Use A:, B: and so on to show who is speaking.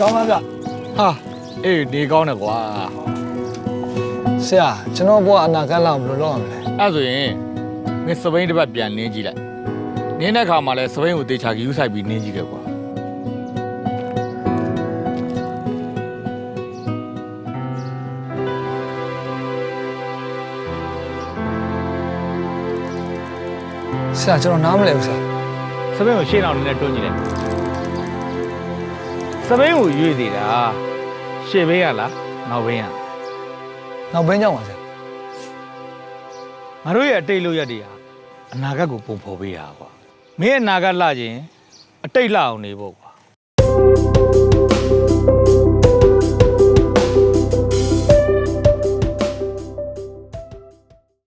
A: ကောင်းလားဗျ
B: ဟာအေးနေကောင်းတယ်ကွာ
A: ဆရာကျွန်တော်ဘွားအနာဂတ်လောက်ဘယ်လိုလုပ်ရမလဲ
B: အဲ့ဆိုရင်မင်းစပိန်တစ်ပတ်ပြန်နင်းကြည့်လိုက်နင်းတဲ့ခါမှာလဲစပိန်ကိုတေချာယူဆိုင်ပြီးနင်းကြည့်ခဲ့ကွာ
A: ဆရာကျွန်တော်နားမလဲဘူးဆရာ
B: စပိန်ကိုရှေ့နောက်နဲ့တွန်းကြည့်လိုက် စပိန်ကိုရွေ့သေးတာရှေ့ဘေးရလားနောက်ဘေးရလား
A: နောက်ဘင်းကြောင်ပါဆရာ
B: ငါတို့ရဲ့အတိတ်လို့ရက်တွေဟာအနာဂတ်ကိုပုံဖော်ပေးတာကွာမင်းရဲ့အနာဂတ်လှခြင်းအတိတ်လှအောင်နေဖို့ကွာ